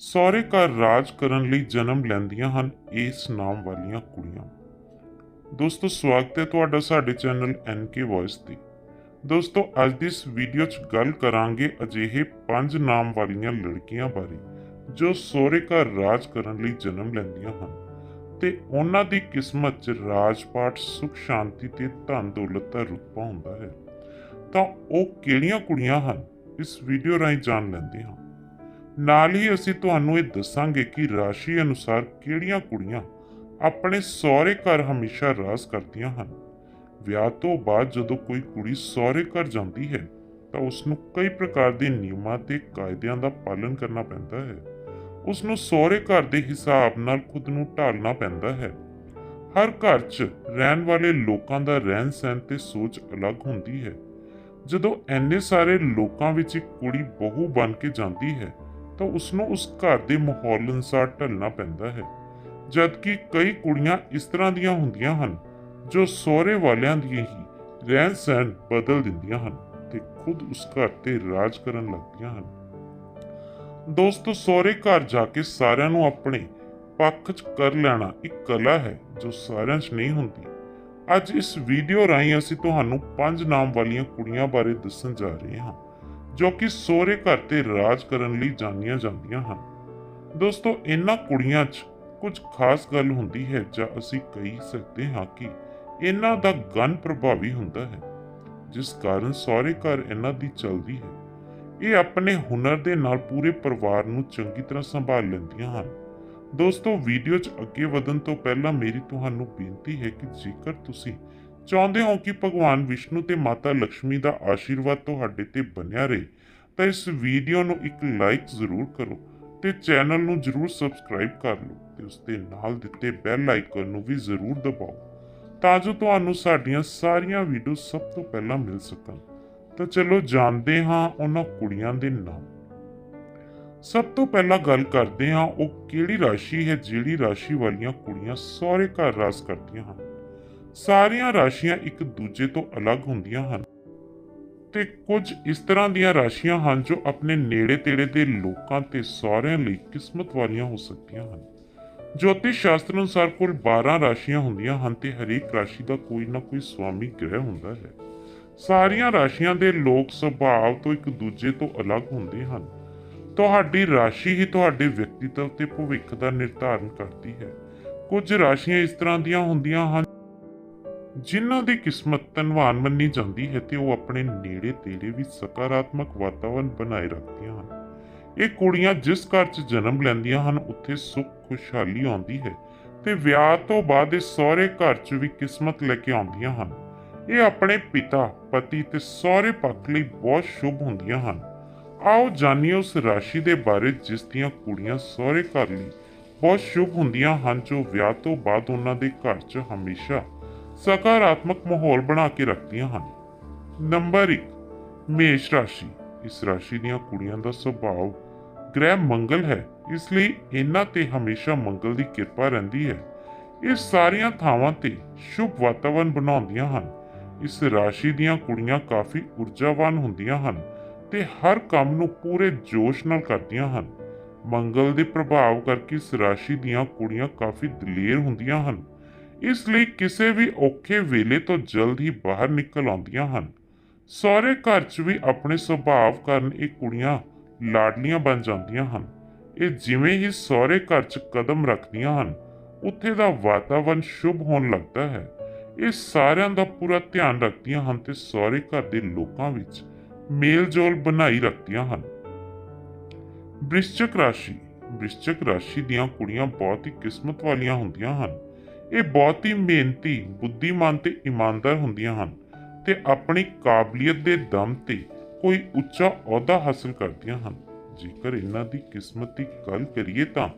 ਸਹੁਰੇ ਘਰ ਰਾਜ ਕਰਨ ਲਈ ਜਨਮ ਲੈਂਦੀਆਂ ਹਨ ਇਸ ਨਾਮ ਵਾਲੀਆਂ ਕੁੜੀਆਂ। ਦੋਸਤੋ, ਸਵਾਗਤ ਹੈ ਤੁਹਾਡਾ ਸਾਡੇ ਚੈਨਲ ਐਨਕੇ ਵੌਇਸ ਤੇ। ਦੋਸਤੋ, ਅੱਜ ਦੀ ਇਸ ਵੀਡੀਓ 'ਚ ਗੱਲ ਕਰਾਂਗੇ ਅਜਿਹੇ ਪੰਜ ਨਾਮ ਵਾਲੀਆਂ ਲੜਕੀਆਂ ਬਾਰੇ, ਜੋ ਸਹੁਰੇ ਘਰ ਰਾਜ ਕਰਨ ਲਈ ਜਨਮ ਲੈਂਦੀਆਂ ਹਨ। ਤੇ ਉਹਨਾਂ ਦੀ ਕਿਸਮਤ 'ਚ ਰਾਜਪਾਟ ਸੁਖ, ਸ਼ਾਂਤੀ ਤੇ ਧਨ ਦੌਲਤ ਦਾ ਰੁਤਬਾ ਹੁੰਦਾ ਹੈ। ਤਾਂ ਉਹ ਕਿਹੜੀਆਂ ਕੁੜੀਆਂ ਹਨ? ਇਸ ਵੀਡੀਓ ਰਾਹੀਂ ਜਾਣ ਲੈਂਦੇ ਹਾਂ। ਨਾਲ ਹੀ ਅਸੀਂ ਤੁਹਾਨੂੰ ਇਹ ਦੱਸਾਂਗੇ ਕਿ ਰਾਸ਼ੀ ਅਨੁਸਾਰ ਕਿਹੜੀਆਂ ਕੁੜੀਆਂ ਆਪਣੇ ਸਹੁਰੇ ਘਰ ਹਮੇਸ਼ਾ ਰਾਜ ਕਰਦੀਆਂ ਹਨ। ਵਿਆਹ ਤੋਂ ਬਾਅਦ ਜਦੋਂ ਕੋਈ ਕੁੜੀ ਸਹੁਰੇ ਘਰ ਜਾਂਦੀ ਹੈ, ਤਾਂ ਉਸ ਨੂੰ ਕਈ ਪ੍ਰਕਾਰ ਦੇ ਨਿਯਮਾਂ ਤੇ ਕਾਇਦਿਆਂ ਦਾ ਪਾਲਣ ਕਰਨਾ ਪੈਂਦਾ ਹੈ। ਉਸ ਨੂੰ ਸਹੁਰੇ ਘਰ ਦੇ ਹਿਸਾਬ ਨਾਲ ਖੁਦ ਨੂੰ ਢਾਲਣਾ ਪੈਂਦਾ ਹੈ। ਹਰ ਘਰ 'ਚ ਰਹਿਣ ਵਾਲੇ ਲੋਕਾਂ ਦਾ ਰਹਿਣ ਸਹਿਣ ਤੇ ਸੋਚ ਅਲੱਗ ਹੁੰਦੀ ਹੈ। ਜਦੋਂ ਐਨੇ ਸਾਰੇ ਲੋਕਾਂ ਵਿੱਚ ਇੱਕ ਕੁੜੀ ਬਹੂ ਬਣ ਕੇ ਜਾਂਦੀ ਹੈ ਤਾਂ ਉਸ ਨੂੰ ਉਸ ਘਰ ਦੇ ਮਾਹੌਲ ਅਨੁਸਾਰ ਢਲਣਾ ਪੈਂਦਾ ਹੈ। ਜਦਕਿ ਕਈ ਕੁੜੀਆਂ ਇਸ ਤਰ੍ਹਾਂ ਦੀਆਂ ਹੁੰਦੀਆਂ ਹਨ, ਜੋ ਸਹੁਰੇ ਵਾਲਿਆਂ ਦੀ ਹੀ ਰਹਿਣ ਸਹਿਣ ਬਦਲ ਦਿੰਦੀਆਂ ਹਨ ਤੇ ਖੁਦ ਉਸ ਘਰ ਤੇ ਰਾਜ ਕਰਨ ਲੱਗਦੀਆਂ ਹਨ। ਦੋਸਤੋ, ਸਹੁਰੇ ਘਰ ਜਾ ਕੇ ਸਾਰਿਆਂ ਨੂੰ ਆਪਣੇ ਪੱਖ 'ਚ ਕਰ ਲੈਣਾ ਇੱਕ ਕਲਾ ਹੈ ਜੋ ਸਾਰਿਆਂ 'ਚ ਨਹੀਂ ਹੁੰਦੀ। ਅੱਜ ਇਸ ਵੀਡੀਓ ਰਾਹੀਂ ਅਸੀਂ ਤੁਹਾਨੂੰ ਪੰਜ ਨਾਮ ਵਾਲੀਆਂ ਕੁੜੀਆਂ ਬਾਰੇ ਦੱਸਣ ਜਾ ਰਹੇ ਹਾਂ। ਜੋ ਕਿ ਸਹੁਰੇ ਘਰ ਤੇ ਰਾਜ ਕਰਨ ਲਈ ਜਾਣੀਆਂ ਜਾਂਦੀਆਂ ਹਨ। ਦੋਸਤੋ ਇਹਨਾਂ ਕੁੜੀਆਂ 'ਚ ਕੁਝ ਖਾਸ ਗੱਲ ਹੁੰਦੀ ਹੈ ਜਾਂ ਅਸੀਂ ਕਹਿ ਸਕਦੇ ਹਾਂ ਕਿ ਇਹਨਾਂ ਦਾ ਗਨ ਪ੍ਰਭਾਵੀ ਹੁੰਦਾ ਹੈ, ਜਿਸ ਕਾਰਨ ਸਹੁਰੇ ਘਰ ਇਹਨਾਂ ਦੀ ਚਲਦੀ ਹੈ। ਇਹ ਆਪਣੇ ਹੁਨਰ ਦੇ ਨਾਲ ਪੂਰੇ ਪਰਿਵਾਰ ਨੂੰ ਚੰਗੀ ਤਰ੍ਹਾਂ ਸੰਭਾਲ ਲੈਂਦੀਆਂ ਹਨ। ਦੋਸਤੋ, ਵੀਡੀਓ 'ਚ ਅੱਗੇ ਵਧਣ ਤੋਂ ਪਹਿਲਾਂ ਮੇਰੀ ਤੁਹਾਨੂੰ ਬੇਨਤੀ ਹੈ ਕਿ ਜੇਕਰ ਤੁਸੀਂ ਚਾਹੁੰਦੇ ਹੋ ਕਿ ਭਗਵਾਨ ਵਿਸ਼ਨੂੰ ਤੇ ਮਾਤਾ ਲక్ష్ਮੀ ਦਾ ਆਸ਼ੀਰਵਾਦ ਤੁਹਾਡੇ ਤੇ ਬਣਿਆ ਰਹੇ, ਤਾਂ ਇਸ ਵੀਡੀਓ ਨੂੰ ਇੱਕ ਲਾਈਕ ਜ਼ਰੂਰ ਕਰੋ ਤੇ ਚੈਨਲ ਨੂੰ ਜ਼ਰੂਰ ਸਬਸਕ੍ਰਾਈਬ ਕਰ ਲਓ ਤੇ ਉਸ ਦੇ ਨਾਲ ਦਿੱਤੇ ਬੈਲ ਆਈਕਨ ਨੂੰ ਵੀ ਜ਼ਰੂਰ ਦਬਾਓ, ਤਾਂ ਜੋ ਤੁਹਾਨੂੰ ਸਾਡੀਆਂ ਸਾਰੀਆਂ ਵੀਡੀਓ ਸਭ ਤੋਂ ਪਹਿਲਾਂ ਮਿਲ ਸਕਣ। ਤਾਂ ਚਲੋ ਜਾਣਦੇ ਹਾਂ ਉਹਨਾਂ ਕੁੜੀਆਂ ਦੇ ਨਾਮ। ਸਭ ਤੋਂ ਪਹਿਲਾਂ ਗੱਲ ਕਰਦੇ ਹਾਂ ਉਹ ਕਿਹੜੀ ਰਾਸ਼ੀ ਹੈ ਜਿਹੜੀ ਰਾਸ਼ੀ ਵਾਲੀਆਂ ਕੁੜੀਆਂ ਸਹੁਰੇ ਘਰ ਰਾਜ ਕਰਦੀਆਂ ਹਨ। ਸਾਰੀਆਂ ਰਾਸ਼ੀਆਂ ਇੱਕ ਦੂਜੇ ਤੋਂ ਅਲੱਗ ਹੁੰਦੀਆਂ ਹਨ। ਤੇ ਕੁਝ ਇਸ ਤਰ੍ਹਾਂ ਦੀਆਂ ਰਾਸ਼ੀਆਂ ਹਨ ਜੋ ਆਪਣੇ ਨੇੜੇ-ਤੇੜੇ ਦੇ ਲੋਕਾਂ ਤੇ ਸਹੁਰਿਆਂ ਲਈ ਕਿਸਮਤ ਵਾਲੀਆਂ ਹੋ ਸਕਦੀਆਂ ਹਨ। ਜੋਤਿਸ਼ ਸ਼ਾਸਤਰ ਅਨੁਸਾਰ ਕੁੱਲ 12 ਰਾਸ਼ੀਆਂ ਹੁੰਦੀਆਂ ਹਨ ਤੇ ਹਰੇਕ ਰਾਸ਼ੀ ਦਾ ਕੋਈ ਨਾ ਕੋਈ ਸਵਾਮੀ ਗ੍ਰਹਿ ਹੁੰਦਾ ਹੈ। ਸਾਰੀਆਂ ਰਾਸ਼ੀਆਂ ਦੇ ਲੋਕ ਸੁਭਾਅ ਤੋਂ ਇੱਕ ਦੂਜੇ ਤੋਂ ਅਲੱਗ ਹੁੰਦੇ ਹਨ। ਤੁਹਾਡੀ ਰਾਸ਼ੀ ਹੀ ਤੁਹਾਡੇ ਵਿਅਕਤੀਤਵ ਤੇ ਭਵਿੱਖ ਦਾ ਨਿਰਧਾਰਨ ਕਰਦੀ ਹੈ। ਕੁਝ ਰਾਸ਼ੀਆਂ ਇਸ ਤਰ੍ਹਾਂ ਦੀਆਂ ਹੁੰਦੀਆਂ ਹਨ ਜਿਨ੍ਹਾਂ ਦੀ ਕਿਸਮਤ ਧਨਵਾਨ ਮੰਨੀ ਜਾਂਦੀ ਹੈ ਤੇ ਉਹ ਆਪਣੇ ਨੇੜੇ ਤੇੜੇ ਵੀ ਸਕਾਰਾਤਮਕ ਵਾਤਾਵਰਣ ਬਣਾਏ ਰੱਖਦੀਆਂ ਹਨ। ਇਹ ਕੁੜੀਆਂ ਜਿਸ ਘਰ 'ਚ ਜਨਮ ਲੈਂਦੀਆਂ ਹਨ, ਉੱਥੇ ਸੁੱਖ, ਖੁਸ਼ਹਾਲੀ ਆਉਂਦੀ ਹੈ ਤੇ ਵਿਆਹ ਤੋਂ ਬਾਅਦ ਇਹ ਸਹੁਰੇ ਘਰ 'ਚ ਵੀ ਕਿਸਮਤ ਲੈ ਕੇ ਆਉਂਦੀਆਂ ਹਨ। ਇਹ ਆਪਣੇ ਪਿਤਾ, ਪਤੀ ਤੇ ਸਹੁਰੇ ਪੱਖ ਲਈ ਬਹੁਤ ਸ਼ੁਭ ਹੁੰਦੀਆਂ ਹਨ। ਆਓ ਜਾਣੀਏ ਉਸ ਰਾਸ਼ੀ ਦੇ ਬਾਰੇ ਜਿਸ ਦੀਆਂ ਕੁੜੀਆਂ ਸਹੁਰੇ ਘਰ ਲਈ ਬਹੁਤ ਸ਼ੁਭ ਹੁੰਦੀਆਂ ਹਨ, ਜੋ ਵਿਆਹ ਤੋਂ ਬਾਅਦ ਉਹਨਾਂ ਦੇ ਘਰ 'ਚ ਹਮੇਸ਼ਾ ਸਕਾਰਾਤਮਕ ਮਾਹੌਲ ਬਣਾ ਕੇ ਰੱਖਦੀਆਂ ਹਨ। ਨੰਬਰ 1 ਮੇਸ਼ ਰਾਸ਼ੀ। ਇਸ ਰਾਸ਼ੀ ਦੀਆਂ ਕੁੜੀਆਂ ਦਾ ਸੁਭਾਅ ਗ੍ਰਹਿ ਮੰਗਲ ਹੈ, ਇਸ ਲਈ ਇਹਨਾਂ ਤੇ ਹਮੇਸ਼ਾ ਮੰਗਲ ਦੀ ਕਿਰਪਾ ਰਹਿੰਦੀ ਹੈ। ਇਹ ਸਾਰੀਆਂ ਥਾਵਾਂ ਤੇ ਸ਼ੁਭ ਵਾਤਾਵਰਣ ਬਣਾਉਂਦੀਆਂ ਹਨ। ਇਸ ਰਾਸ਼ੀ ਦੀਆਂ ਕੁੜੀਆਂ ਕਾਫੀ ਊਰਜਾਵਾਨ ਹੁੰਦੀਆਂ ਹਨ ਤੇ ਹਰ ਕੰਮ ਨੂੰ ਪੂਰੇ ਜੋਸ਼ ਨਾਲ ਕਰਦੀਆਂ ਹਨ। ਮੰਗਲ ਦੇ ਪ੍ਰਭਾਵ ਕਰਕੇ ਇਸ ਰਾਸ਼ੀ ਦੀਆਂ ਕੁੜੀਆਂ ਕਾਫੀ ਦਲੇਰ ਹੁੰਦੀਆਂ ਹਨ। ਇਸ ਲਈ ਕਿਸੇ ਵੀ ਔਖੇ ਵੇਲੇ ਤੋਂ ਜਲਦ ਹੀ ਬਾਹਰ ਨਿਕਲ ਆਉਂਦੀਆਂ ਹਨ। ਸਹੁਰੇ ਘਰ 'ਚ ਵੀ ਆਪਣੇ ਸੁਭਾਅ ਕਾਰਨ ਇਹ ਕੁੜੀਆਂ ਲਾਡਲੀਆਂ ਬਣ ਜਾਂਦੀਆਂ ਹਨ। ਇਹ ਜਿਵੇਂ ਹੀ ਸਹੁਰੇ ਘਰ 'ਚ ਕਦਮ ਰੱਖਦੀਆਂ ਹਨ, ਉੱਥੇ ਦਾ ਵਾਤਾਵਰਣ ਸ਼ੁਭ ਹੋਣ ਲੱਗਦਾ ਹੈ। ਇਹ ਸਾਰਿਆਂ ਦਾ ਪੂਰਾ ਧਿਆਨ ਰੱਖਦੀਆਂ ਹਨ ਤੇ ਸਹੁਰੇ ਘਰ ਦੇ ਲੋਕਾਂ ਵਿੱਚ ਮੇਲ-ਜੋਲ ਬਣਾਈ ਰੱਖਦੀਆਂ ਹਨ। ਬ੍ਰਿਸ਼ਚਕ ਰਾਸ਼ੀ ਬ੍ਰਿਸ਼ਚਕ ਰਾਸ਼ੀ ਦੀਆਂ ਕੁੜੀਆਂ ਬਹੁਤ ਹੀ ਕਿਸਮਤ ਵਾਲੀਆਂ ਹੁੰਦੀਆਂ ਹਨ। ਇਹ ਬਹੁਤ ਹੀ ਮਿਹਨਤੀ, ਬੁੱਧੀਮਾਨ ਤੇ ਇਮਾਨਦਾਰ ਹੁੰਦੀਆਂ ਹਨ ਤੇ ਆਪਣੀ ਕਾਬਲੀਅਤ ਦੇ ਦਮ ਤੇ ਕੋਈ ਉੱਚਾ ਅਹੁਦਾ ਹਾਸਲ ਕਰਦੀਆਂ ਹਨ। ਜੇਕਰ ਇਹਨਾਂ ਦੀ ਕਿਸਮਤ ਦੀ ਗੱਲ ਕਰੀਏ ਤਾਂ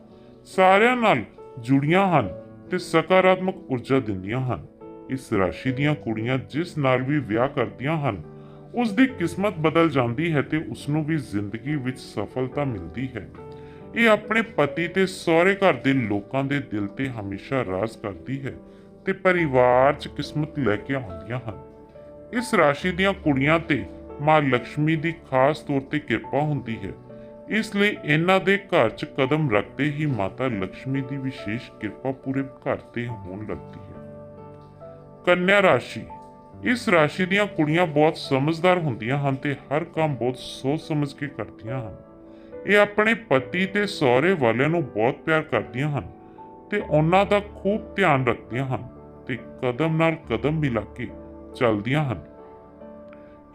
ਸਾਰਿਆਂ ਨਾਲ ਜੁੜੀਆਂ ਹਨ ਤੇ ਸਕਾਰਾਤਮਕ ਊਰਜਾ ਦਿੰਦੀਆਂ ਹਨ। ਇਸ ਰਾਸ਼ੀ ਦੀਆਂ ਕੁੜੀਆਂ ਜਿਸ ਨਾਲ ਵੀ ਵਿਆਹ ਕਰਦੀਆਂ ਹਨ ਉਸ ਦੀ ਕਿਸਮਤ ਬਦਲ ਜਾਂਦੀ ਹੈ ਤੇ ਉਸ ਨੂੰ ਵੀ ਜ਼ਿੰਦਗੀ ਵਿੱਚ ਸਫਲਤਾ ਮਿਲਦੀ ਹੈ। ਇਹ ਆਪਣੇ ਪਤੀ ਤੇ ਸਹੁਰੇ ਘਰ ਦੇ ਲੋਕਾਂ ਦੇ ਦਿਲ ਤੇ ਹਮੇਸ਼ਾ ਰਾਜ਼ ਕਰਦੀ ਹੈ ਤੇ ਪਰਿਵਾਰ 'ਚ ਕਿਸਮਤ ਲੈ ਕੇ ਆਉਂਦੀਆਂ ਹਨ। ਇਸ ਰਾਸ਼ੀ ਦੀਆਂ ਕੁੜੀਆਂ ਤੇ ਮਾਂ ਲక్ష్ਮੀ ਦੀ ਖਾਸ ਤੌਰ ਤੇ ਕਿਰਪਾ ਹੁੰਦੀ ਹੈ। ਇਸ ਲਈ ਇਹਨਾਂ ਦੇ ਘਰ 'ਚ ਕਦਮ ਰੱਖਦੇ ਹੀ ਮਾਤਾ ਲక్ష్ਮੀ ਦੀ ਵਿਸ਼ੇਸ਼ ਕਿਰਪਾ ਪੂਰੇ ਘਰ ਤੇ ਹੋਣ ਲੱਗਦੀ ਹੈ। ਕੰਨਿਆ ਰਾਸ਼ੀ। ਇਸ ਰਾਸ਼ੀ ਦੀਆਂ ਕੁੜੀਆਂ ਬਹੁਤ ਸਮਝਦਾਰ ਹੁੰਦੀਆਂ ਹਨ ਤੇ ਹਰ ਕੰਮ ਬਹੁਤ ਸੋਚ ਸਮਝ ਕੇ ਕਰਦੀਆਂ ਹਨ। ਇਹ ਆਪਣੇ ਪਤੀ ਤੇ ਸਹੁਰੇ ਵਾਲਿਆਂ ਨੂੰ ਬਹੁਤ ਪਿਆਰ ਕਰਦੀਆਂ ਹਨ ਤੇ ਉਹਨਾਂ ਦਾ ਖੂਬ ਧਿਆਨ ਰੱਖਦੀਆਂ ਹਨ ਤੇ ਕਦਮ ਨਾਲ ਕਦਮ ਮਿਲਾ ਕੇ ਚੱਲਦੀਆਂ ਹਨ।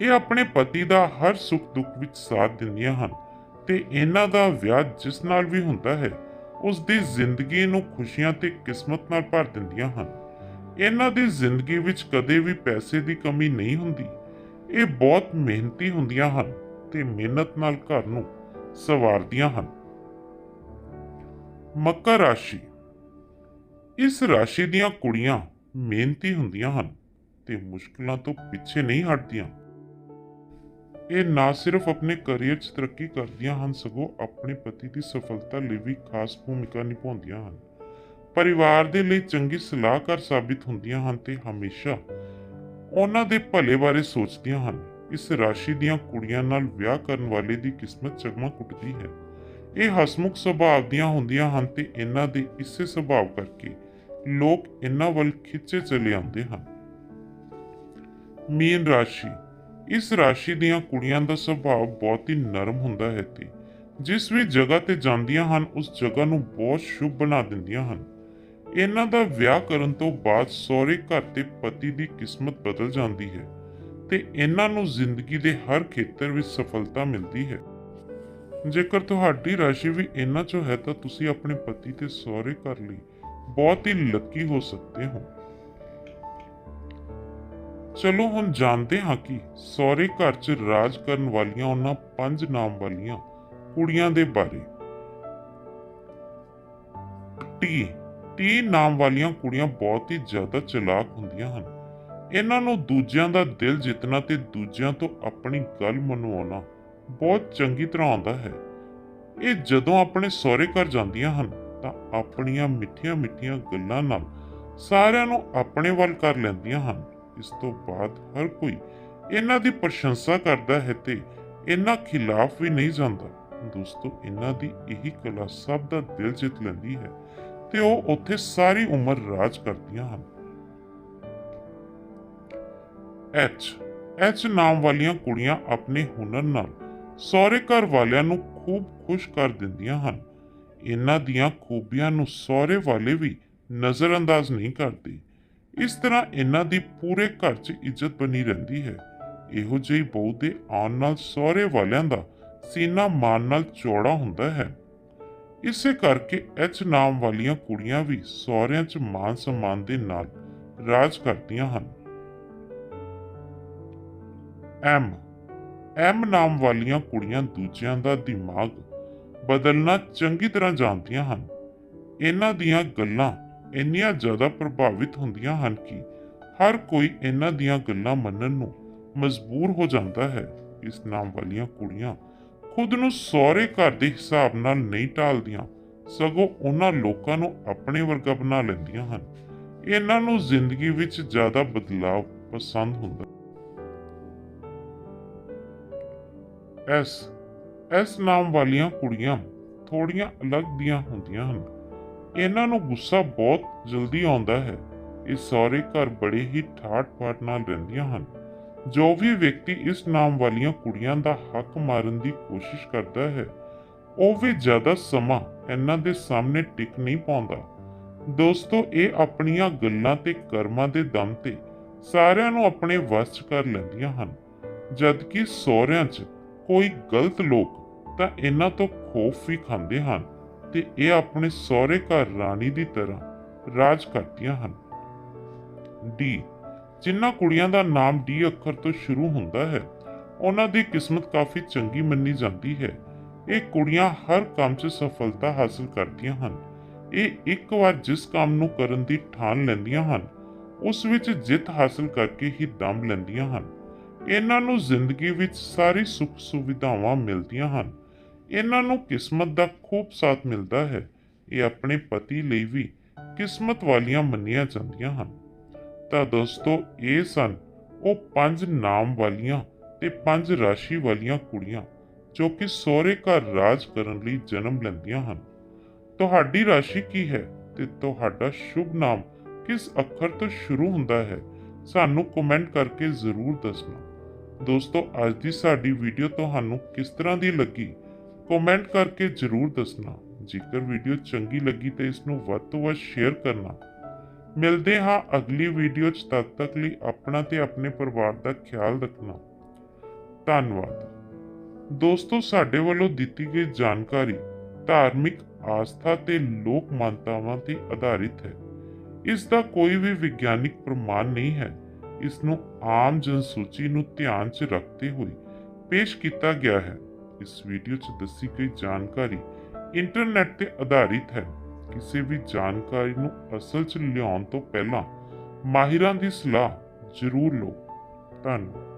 ਇਹ ਆਪਣੇ ਪਤੀ ਦਾ ਹਰ ਸੁੱਖ ਦੁੱਖ ਵਿੱਚ ਸਾਥ ਦਿੰਦੀਆਂ ਹਨ ਤੇ ਇਹਨਾਂ ਦਾ ਵਿਆਹ ਜਿਸ ਨਾਲ ਵੀ ਹੁੰਦਾ ਹੈ, ਉਸ ਦੀ ਜ਼ਿੰਦਗੀ ਨੂੰ ਖੁਸ਼ੀਆਂ ਤੇ ਕਿਸਮਤ ਨਾਲ ਭਰ ਦਿੰਦੀਆਂ ਹਨ। ਇਹਨਾਂ ਦੀ ਜ਼ਿੰਦਗੀ ਵਿੱਚ ਕਦੇ ਵੀ ਪੈਸੇ ਦੀ ਕਮੀ ਨਹੀਂ ਹੁੰਦੀ। ਇਹ ਬਹੁਤ ਮਿਹਨਤੀ ਹੁੰਦੀਆਂ ਹਨ ਤੇ ਮਿਹਨਤ ਨਾਲ ਘਰ ਨੂੰ ਸਵਾਰਦੀਆਂ ਹਨ। ਮਕਰ ਰਾਸ਼ੀ। ਇਸ ਰਾਸ਼ੀ ਦੀਆਂ ਕੁੜੀਆਂ ਮਿਹਨਤੀ ਹੁੰਦੀਆਂ ਹਨ ਤੇ ਮੁਸ਼ਕਲਾਂ ਤੋਂ ਪਿੱਛੇ ਨਹੀਂ ਹਟਦੀਆਂ। ਇਹ ਨਾ ਸਿਰਫ ਆਪਣੇ ਕੈਰੀਅਰ 'ਚ ਤਰੱਕੀ ਕਰਦੀਆਂ ਹਨ, ਸਗੋਂ ਆਪਣੇ ਪਤੀ ਦੀ ਸਫਲਤਾ ਲਈ ਵੀ ਖਾਸ ਭੂਮਿਕਾ ਨਿਭਾਉਂਦੀਆਂ ਹਨ। ਪਰਿਵਾਰ ਦੇ ਲਈ ਚੰਗੀ ਸਲਾਹਕਾਰ ਸਾਬਿਤ ਹੁੰਦੀਆਂ ਹਨ ਤੇ ਹਮੇਸ਼ਾ ਉਹਨਾਂ ਦੇ ਭਲੇ ਬਾਰੇ ਸੋਚਦੀਆਂ ਹਨ। ਇਸ ਰਾਸ਼ੀ ਦੀਆਂ ਕੁੜੀਆਂ ਨਾਲ ਵਿਆਹ ਕਰਨ ਵਾਲੇ ਦੀ ਕਿਸਮਤ ਚਗਮਾ ਕੁੱਟਦੀ ਹੈ। ਇਹ ਹਸਮੁਖ ਸੁਭਾਅ ਦੀਆਂ ਹੁੰਦੀਆਂ ਹਨ ਤੇ ਇਹਨਾਂ ਦੇ ਇਸੇ ਸੁਭਾਅ ਕਰਕੇ ਲੋਕ ਇਹਨਾਂ ਵੱਲ ਖਿੱਚੇ ਚਲੇ ਆਉਂਦੇ ਹਨ। ਮੀਨ ਰਾਸ਼ੀ। ਇਸ ਰਾਸ਼ੀ ਦੀਆਂ ਕੁੜੀਆਂ ਦਾ ਸੁਭਾਅ ਬਹੁਤ ਹੀ ਨਰਮ ਹੁੰਦਾ ਹੈ ਤੇ ਜਿਸ ਵੀ ਜਗ੍ਹਾ ਤੇ ਜਾਂਦੀਆਂ ਹਨ, ਉਸ ਜਗ੍ਹਾ ਨੂੰ ਬਹੁਤ ਸ਼ੁਭ ਬਣਾ ਦਿੰਦੀਆਂ ਹਨ। ਇਹਨਾਂ ਦਾ ਵਿਆਹ ਕਰਨ ਤੋਂ ਬਾਅਦ ਸਹੁਰੇ ਘਰ ਤੇ ਪਤੀ ਦੀ ਕਿਸਮਤ ਬਦਲ ਜਾਂਦੀ ਹੈ। ਤੇ ਇਹਨਾਂ ਨੂੰ ਜ਼ਿੰਦਗੀ ਦੇ ਹਰ ਖੇਤਰ ਵਿੱਚ ਸਫਲਤਾ ਮਿਲਦੀ ਹੈ। ਜੇਕਰ ਤੁਹਾਡੀ ਰਾਸ਼ੀ ਵੀ ਇਹਨਾਂ ਚੋਂ ਹੈ ਤਾਂ ਤੁਸੀਂ ਆਪਣੇ ਪਤੀ ਤੇ ਸਹੁਰੇ ਘਰ ਲਈ ਬਹੁਤ ਹੀ ਲੱਕੀ ਹੋ ਸਕਦੇ ਹੋ। ਚਲੋ ਹੁਣ ਜਾਣਦੇ ਹਾਂ ਕਿ ਸਹੁਰੇ ਘਰ 'ਚ ਰਾਜ ਕਰਨ ਵਾਲੀਆਂ ਉਹਨਾਂ ਪੰਜ ਨਾਮ ਵਾਲੀਆਂ ਕੁੜੀਆਂ ਦੇ ਬਾਰੇ। ਟੀ ਟੀ ਨਾਮ ਵਾਲੀਆਂ ਕੁੜੀਆਂ ਬਹੁਤ ਹੀ ਜ਼ਿਆਦਾ ਚਲਾਕ ਹੁੰਦੀਆਂ ਹਨ। ਇਹਨਾਂ ਨੂੰ ਦੂਜਿਆਂ ਦਾ ਦਿਲ ਜਿੱਤਣਾ ਤੇ ਦੂਜਿਆਂ ਤੋਂ ਆਪਣੀ ਗੱਲ ਮਨਵਾਉਣਾ ਬਹੁਤ ਚੰਗੀ ਤਰ੍ਹਾਂ ਆਉਂਦਾ ਹੈ। ਇਹ ਜਦੋਂ ਆਪਣੇ ਸਹੁਰੇ ਘਰ ਜਾਂਦੀਆਂ ਹਨ, ਤਾਂ ਆਪਣੀਆਂ ਮਿੱਠੀਆਂ-ਮਿੱਠੀਆਂ ਗੱਲਾਂ ਨਾਲ ਸਾਰਿਆਂ ਨੂੰ ਆਪਣੇ ਵੱਲ ਕਰ ਲੈਂਦੀਆਂ ਹਨ। ਇਸ ਤੋਂ ਬਾਅਦ ਹਰ ਕੋਈ ਇਹਨਾਂ ਦੀ ਪ੍ਰਸ਼ੰਸਾ ਕਰਦਾ ਹੈ ਤੇ ਇਹਨਾਂ ਖਿਲਾਫ ਵੀ ਨਹੀਂ ਜਾਂਦਾ। ਦੋਸਤੋ, ਇਹਨਾਂ ਦੀ ਇਹੀ ਕਲਾ ਸਭ ਦਾ ਦਿਲ ਜਿੱਤ ਲੈਂਦੀ ਹੈ ਤੇ ਉਹ ਉੱਥੇ ਸਾਰੀ ਉਮਰ ਰਾਜ ਕਰਦੀਆਂ ਹਨ। ਐਚ। ਐਚ ਨਾਮ ਵਾਲੀਆਂ ਕੁੜੀਆਂ ਆਪਣੇ ਹੁਨਰ ਨਾਲ ਸਹੁਰੇ ਘਰ ਵਾਲਿਆਂ ਨੂੰ ਖੂਬ ਖੁਸ਼ ਕਰ ਦਿੰਦੀਆਂ ਹਨ। ਇਹਨਾਂ ਦੀਆਂ ਖੂਬੀਆਂ ਨੂੰ ਸਹੁਰੇ ਵਾਲੇ ਵੀ ਨਜ਼ਰਅੰਦਾਜ਼ ਨਹੀਂ ਕਰਦੇ। ਇਸ ਤਰ੍ਹਾਂ ਇਹਨਾਂ ਦੀ ਪੂਰੇ ਘਰ 'ਚ ਇੱਜ਼ਤ ਬਣੀ ਰਹਿੰਦੀ ਹੈ। ਇਹੋ ਜਿਹੀ ਬਹੂ ਦੇ ਆਉਣ ਨਾਲ ਸਹੁਰੇ ਵਾਲਿਆਂ ਦਾ ਸੀਨਾ ਮਾਨ ਨਾਲ ਚੌੜਾ ਹੁੰਦਾ ਹੈ। ਇਸੇ ਕਰਕੇ ਐਚ ਨਾਮ ਵਾਲੀਆਂ ਕੁੜੀਆਂ ਵੀ ਸਹੁਰਿਆਂ 'ਚ ਮਾਨ ਸਨਮਾਨ ਦੇ ਨਾਲ ਰਾਜ ਕਰਦੀਆਂ ਹਨ। ਐਮ ਐਮ ਨਾਮ ਵਾਲੀਆਂ ਕੁੜੀਆਂ ਦੂਜਿਆਂ ਦਾ ਦਿਮਾਗ ਬਦਲਣਾ ਚੰਗੀ ਤਰ੍ਹਾਂ ਜਾਣਦੀਆਂ ਹਨ। ਇਹਨਾਂ ਦੀਆਂ ਗੱਲਾਂ ਇੰਨੀਆਂ ਜ਼ਿਆਦਾ ਪ੍ਰਭਾਵਿਤ ਹੁੰਦੀਆਂ ਹਨ ਕਿ ਹਰ ਕੋਈ ਇਹਨਾਂ ਦੀਆਂ ਗੱਲਾਂ ਮੰਨਣ ਨੂੰ ਮਜਬੂਰ ਹੋ ਜਾਂਦਾ ਹੈ। ਇਸ ਨਾਮ ਵਾਲੀਆਂ ਕੁੜੀਆਂ ਖੁਦ ਨੂੰ ਸਹੁਰੇ ਘਰ ਦੇ ਹਿਸਾਬ ਨਾਲ ਨਹੀਂ ਢਾਲਦੀਆਂ ਸਗੋਂ ਉਹਨਾਂ ਲੋਕਾਂ ਨੂੰ ਆਪਣੇ ਵਰਗਾ ਬਣਾ ਲੈਂਦੀਆਂ ਹਨ। ਇਹਨਾਂ ਨੂੰ ਜ਼ਿੰਦਗੀ ਵਿੱਚ ਜ਼ਿਆਦਾ ਬਦਲਾਅ ਪਸੰਦ ਹੁੰਦਾ ਐਸ ਐਸ ਨਾਮ ਵਾਲੀਆਂ ਕੁੜੀਆਂ ਥੋੜੀਆਂ ਅਲੱਗ ਦੀਆਂ ਹੁੰਦੀਆਂ ਹਨ। ਇਹਨਾਂ ਨੂੰ ਗੁੱਸਾ ਬਹੁਤ ਜਲਦੀ ਆਉਂਦਾ ਹੈ। ਇਹ ਸਾਰੇ ਘਰ ਬੜੇ ਹੀ ਠਾਠ-ਬਾਠ ਨਾਲ ਰਹਿੰਦੀਆਂ ਹਨ। ਜੋ ਵੀ ਵਿਅਕਤੀ ਇਸ ਨਾਮ ਵਾਲੀਆਂ ਕੁੜੀਆਂ ਦਾ ਹੱਕ ਮਾਰਨ ਦੀ ਕੋਸ਼ਿਸ਼ ਕਰਦਾ ਹੈ, ਉਹ ਵੀ ਜ਼ਿਆਦਾ ਸਮਾਂ ਇਹਨਾਂ ਦੇ ਸਾਹਮਣੇ ਟਿਕ ਨਹੀਂ ਪਾਉਂਦਾ। ਦੋਸਤੋ, ਇਹ ਆਪਣੀਆਂ ਗੱਲਾਂ ਤੇ ਕਰਮਾਂ ਦੇ ਦਮ ਤੇ ਸਾਰਿਆਂ ਨੂੰ ਆਪਣੇ ਵਸ ਕਰ ਲੈਂਦੀਆਂ ਹਨ, ਜਦਕਿ ਸਹੁਰਿਆਂ 'ਚ ਕੋਈ ਗਲਤ ਲੋਕ ਤਾਂ ਇਹਨਾਂ ਤੋਂ ਖੋਫ ਵੀ ਖਾਂਦੇ ਹਨ ਤੇ ਇਹ ਆਪਣੇ ਸਹੁਰੇ ਘਰ ਰਾਣੀ ਦੀ ਤਰ੍ਹਾਂ ਰਾਜ ਕਰਦੀਆਂ ਹਨ। ਡੀ ਜਿਨ੍ਹਾਂ ਕੁੜੀਆਂ ਦਾ ਨਾਮ ਡੀ ਅੱਖਰ ਤੋਂ ਸ਼ੁਰੂ ਹੁੰਦਾ ਹੈ, ਉਹਨਾਂ ਦੀ ਕਿਸਮਤ ਕਾਫੀ ਚੰਗੀ ਮੰਨੀ ਜਾਂਦੀ ਹੈ। ਇਹ ਕੁੜੀਆਂ ਹਰ ਕੰਮ 'ਚ ਸਫਲਤਾ ਹਾਸਲ ਕਰਦੀਆਂ ਹਨ। ਇਹ ਇੱਕ ਵਾਰ ਜਿਸ ਕੰਮ ਨੂੰ ਕਰਨ ਦੀ ਠਾਣ ਲੈਂਦੀਆਂ ਹਨ, ਉਸ ਵਿੱਚ ਜਿੱਤ ਹਾਸਲ ਕਰਕੇ ਹੀ ਦਮ ਲੈਂਦੀਆਂ ਹਨ। ਇਹਨਾਂ ਨੂੰ ਜ਼ਿੰਦਗੀ ਵਿੱਚ ਸਾਰੀ ਸੁੱਖ ਸੁਵਿਧਾਵਾਂ ਮਿਲਦੀਆਂ ਹਨ। ਇਹਨਾਂ ਨੂੰ ਕਿਸਮਤ ਦਾ ਖੂਬ ਸਾਥ ਮਿਲਦਾ ਹੈ। ਇਹ ਆਪਣੇ ਪਤੀ ਲਈ ਵੀ ਕਿਸਮਤ ਵਾਲੀਆਂ ਮੰਨੀਆਂ ਜਾਂਦੀਆਂ ਹਨ। ਤਾਂ ਦੋਸਤੋ, ਇਹ ਸਨ ਉਹ ਪੰਜ ਨਾਮ ਵਾਲੀਆਂ ਤੇ ਪੰਜ ਰਾਸ਼ੀ ਵਾਲੀਆਂ ਕੁੜੀਆਂ ਜੋ ਕਿ ਸਹੁਰੇ ਘਰ ਰਾਜ ਕਰਨ ਲਈ ਜਨਮ ਲੈਂਦੀਆਂ ਹਨ। ਤੁਹਾਡੀ ਰਾਸ਼ੀ ਕੀ ਹੈ ਤੇ ਤੁਹਾਡਾ ਸ਼ੁਭ ਨਾਮ ਕਿਸ ਅੱਖਰ ਤੋਂ ਸ਼ੁਰੂ ਹੁੰਦਾ ਹੈ? ਸਾਨੂੰ ਕਮੈਂਟ ਕਰਕੇ ਜ਼ਰੂਰ ਦੱਸਣਾ। ਦੋਸਤੋ, ਅੱਜ ਦੀ ਸਾਡੀ ਵੀਡੀਓ ਤੁਹਾਨੂੰ ਕਿਸ ਤਰ੍ਹਾਂ ਦੀ ਲੱਗੀ? ਕਮੈਂਟ ਕਰਕੇ ਜ਼ਰੂਰ ਦੱਸਣਾ। ਜੇਕਰ ਵੀਡੀਓ ਚੰਗੀ ਲੱਗੀ ਤਾਂ ਇਸ ਨੂੰ ਵੱਧ ਤੋਂ ਵੱਧ ਸ਼ੇਅਰ ਕਰਨਾ। ਮਿਲਦੇ ਹਾਂ ਅਗਲੀ ਵੀਡੀਓ 'ਚ। ਤਦ ਤੱਕ ਲਈ ਆਪਣਾ ਤੇ ਆਪਣੇ ਪਰਿਵਾਰ ਦਾ ਖਿਆਲ ਰੱਖਣਾ। ਧੰਨਵਾਦ। ਦੋਸਤੋ, ਸਾਡੇ ਵੱਲੋਂ ਦਿੱਤੀ ਗਈ ਜਾਣਕਾਰੀ ਧਾਰਮਿਕ ਆਸਥਾ ਤੇ ਲੋਕ ਮਾਨਤਾਵਾਂ ਤੇ ਆਧਾਰਿਤ ਹੈ। ਇਸ ਦਾ ਕੋਈ ਵੀ ਵਿਗਿਆਨਿਕ ਪ੍ਰਮਾਣ ਨਹੀਂ ਹੈ। ਇਸ ਨੂੰ ਆਮ ਜਨਸੂਚੀ ਨੂੰ ਧਿਆਨ 'ਚ ਰੱਖਦੇ ਹੋਏ ਪੇਸ਼ ਕੀਤਾ ਗਿਆ ਹੈ। ਇਸ ਵੀਡੀਓ 'ਚ ਦੱਸੀ ਗਈ ਜਾਣਕਾਰੀ ਇੰਟਰਨੈਟ ਤੇ ਆਧਾਰਿਤ ਹੈ। ਕਿਸੇ ਵੀ ਜਾਣਕਾਰੀ ਨੂੰ ਅਸਲ 'ਚ ਲਿਆਉਣ ਤੋਂ ਪਹਿਲਾਂ ਮਾਹਿਰਾਂ ਦੀ ਸਲਾਹ ਜ਼ਰੂਰ ਲਓ। ਧੰਨਵਾਦ।